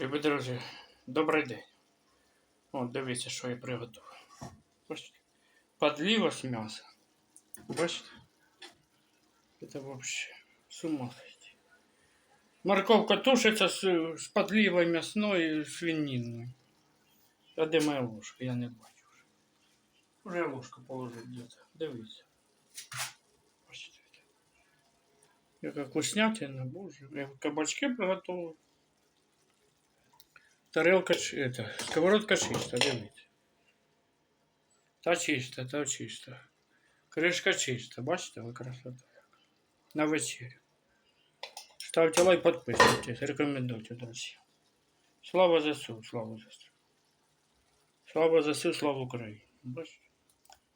Любі друзі, добрий день. От дивіться, що я приготував. Бачите? Подліва з м'яса. Бачите? Це ума сойти. Морковка тушиться з, з подливою м'ясною свининою. А де моя ложка? Я не бачу вже. Уже ложку положив где-то. Дивіться. Бачите? Яка вкуснятина, боже. Я кабачки приготував. Тарелка, это, сковородка чиста, дивіться. Та чиста, та чиста. Кришка чиста, бачите, ви красота. На вечерю. Ставте лайк, підписуйтесь, рекомендуйте друзі. Слава ЗСУ, слава ЗСУ. Слава ЗСУ, слава Україні. Бачите?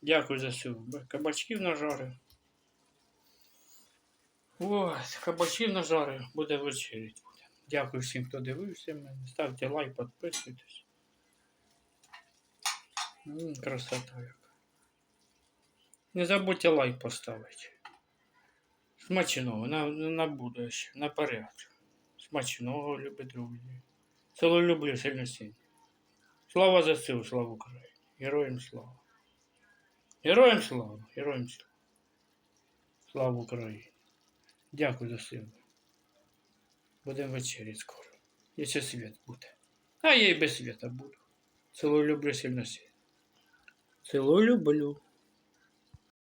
Дякую ЗСУ. Б- Кабачків нажарив. Ось, кабачків нажарив, буде вечерять. Дякую всім, хто дивився мене. Ставте лайк, підписуйтесь. М, Красота яка. Не забудьте лайк поставити. Смачного, на, на будущее, на порядок. Смачного, любі друзі. Село люблю сильно сильно. Слава ЗСУ, слава Україні. Героям слава. Героям слава, героям слава. Слава Україні. Дякую за силу. Будемо вечерять скоро. Якщо світ буде. А я і без світа буду. Цілую люблю сильно світ. Цілую люблю.